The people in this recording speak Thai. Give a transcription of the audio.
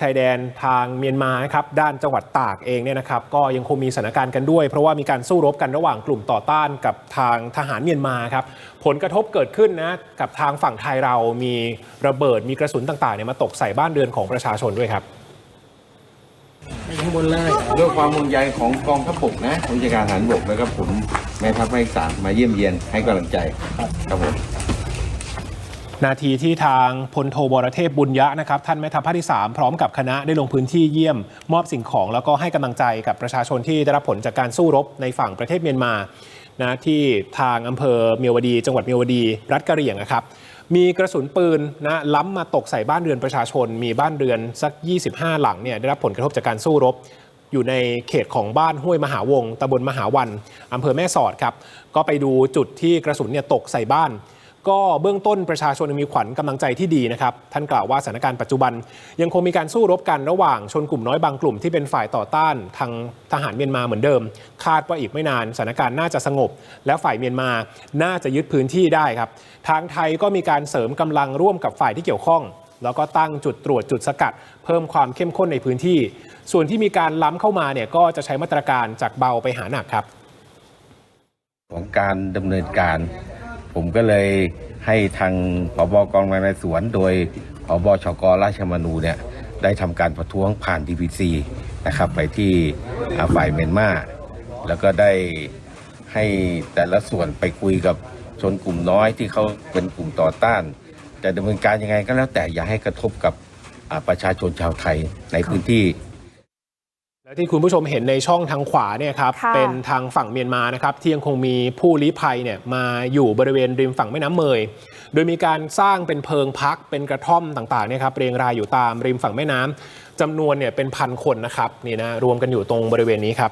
ชายแดนทางเมียนมานครับด้านจังหวัดตากเองเนี่ยนะครับก็ยังคงมีสถานการณ์กันด้วย เพราะว่ามีการสู้รบกันระหว่างกลุ่มต่อต้านกับทางทหารเมียนมาครับผลกระทบเกิดขึ้นนะกับทางฝั่งไทยเรามีระเบิดมีกระสุนต่างๆเนี่ยมาตกใส่บ้านเรือนของประชาชนด้วยครับข้างบนเลยด้วยความห่งใยของกองทัพบกนะของราชการทหารบกแล้วก็ผมแม่ทัพภาคสามมาเยี่ยมเยียนให้กำลังใจครับผม นาทีที่ทางพลโทวรเทพบุญยะนะครับท่านแม่ทัพภาคที่ 3 พร้อมกับคณะได้ลงพื้นที่เยี่ยมมอบสิ่งของ แล้วก็ให้กำลังใจกับประชาชนที่ได้รับผลจากการสู้รบในฝั่งประเทศเมียนมานะที่ทางอำเภอเมียวดี จังหวัดเมียวดี รัฐกะเหรี่ยงนะครับมีกระสุนปืนนะล้ำมาตกใส่บ้านเรือนประชาชน มีบ้านเรือนสัก 25 หลังเนี่ยได้รับผลกระทบจากการสู้รบ อยู่ในเขตของบ้านห้วยมหาวงตำบลมหาวันอำเภอแม่สอดครับก็ไปดูจุดที่กระสุนเนี่ยตกใส่บ้าน ก็เบื้องต้นประชาชนมีขวัญกำลังใจที่ดีนะครับ ท่านกล่าวว่าสถานการณ์ปัจจุบัน ยังคงมีการสู้รบกันระหว่างชนกลุ่มน้อยบางกลุ่มที่เป็นฝ่ายต่อต้านทางทหารเมียนมาเหมือนเดิม คาดว่าอีกไม่นานสถานการณ์น่าจะสงบ และฝ่ายเมียนมาน่าจะยึดพื้นที่ได้ครับ ทางไทยก็มีการเสริมกำลังร่วมกับฝ่ายที่เกี่ยวข้อง แล้วก็ตั้งจุดตรวจจุดสกัด เพิ่มความเข้มข้นในพื้นที่ ส่วนที่มีการล้ำเข้ามาเนี่ยก็จะใช้มาตรการจากเบาไปหาหนักครับ ของการดำเนินการ ผมก็เลยให้ทางผบกองกำลังในสวน โดยผบชกราชมนูเนี่ยได้ทำการประท้วงผ่าน DPC นะครับไปที่ฝ่ายเมียนมาแล้วก็ได้ให้แต่ละส่วนไปคุยกับชนกลุ่มน้อยที่เขาเป็นกลุ่มต่อต้านจะดำเนินการยังไงก็แล้วแต่อย่าให้กระทบกับประชาชนชาวไทยในพื้นที่ ที่คุณผู้ชมเห็นในช่องทางขวาเนี่ยครับค่ะเป็นทางฝั่งเมียนมานะครับที่ยังคงมีผู้ลี้ภัยเนี่ยมาอยู่บริเวณริมฝั่งแม่น้ำเมย โดยมีการสร้างเป็นเพิงพักเป็นกระท่อมต่างๆเนี่ยครับเรียงรายอยู่ตามริมฝั่งแม่น้ำจำนวนเนี่ยเป็นพันคนนะครับนี่นะรวมกันอยู่ตรงบริเวณนี้ครับ